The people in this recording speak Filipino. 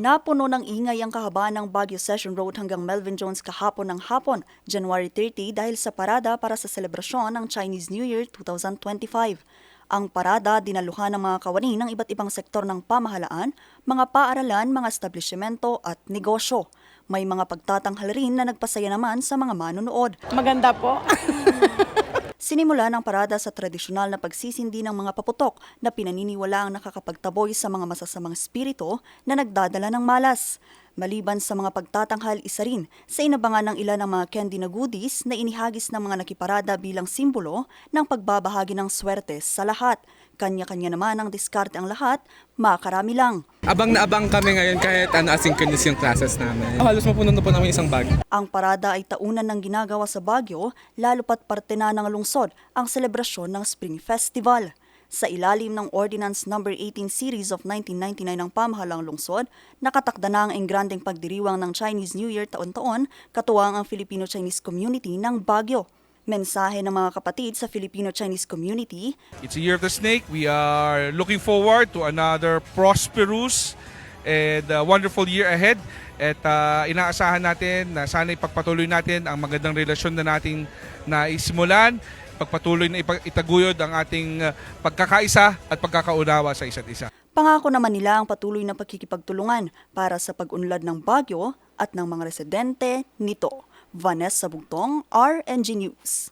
Napuno ng ingay ang kahabaan ng Baguio Session Road hanggang Melvin Jones kahapon ng hapon, January 30 dahil sa parada para sa selebrasyon ng Chinese New Year 2025. Ang parada dinaluhan ng mga kawani ng iba't ibang sektor ng pamahalaan, mga paaralan, mga establishmento at negosyo. May mga pagtatanghal rin na nagpasaya naman sa mga manonood. Maganda po. Sinimula ng parada sa tradisyonal na pagsisindi ng mga paputok na pinaniniwala ang nakakapagtaboy sa mga masasamang spirito na nagdadala ng malas. Maliban sa mga pagtatanghal, isa rin sa inabangan ng ilan ng mga candy na goodies na inihagis ng mga nakiparada bilang simbolo ng pagbabahagi ng swerte sa lahat. Kanya-kanya naman ang diskarte ang lahat, makarami lang. Abang na abang kami ngayon kahit ano asynchronous yung classes namin. Halos mapuno na po namin isang bag. Ang parada ay taunan ng ginagawa sa Baguio, lalo pat parte na ng lungsod ang selebrasyon ng Spring Festival. Sa ilalim ng Ordinance No. 18 Series of 1999 ng pamahalang lungsod, nakatakda na ang engrandeng pagdiriwang ng Chinese New Year taon-taon, katuwang ang Filipino-Chinese community ng Baguio. Mensahe ng mga kapatid sa Filipino-Chinese community, It's a year of the snake. We are looking forward to another prosperous and uh, wonderful year ahead. At uh, inaasahan natin na sana ipagpatuloy natin ang magandang relasyon na nating naisimulan, pagpatuloy na itaguyod ang ating uh, pagkakaisa at pagkakaunawa sa isa't isa. Pangako naman nila ang patuloy na pagkikipagtulungan para sa pag-unlad ng Baguio at ng mga residente nito. Vanessa Bugtong, RNG News.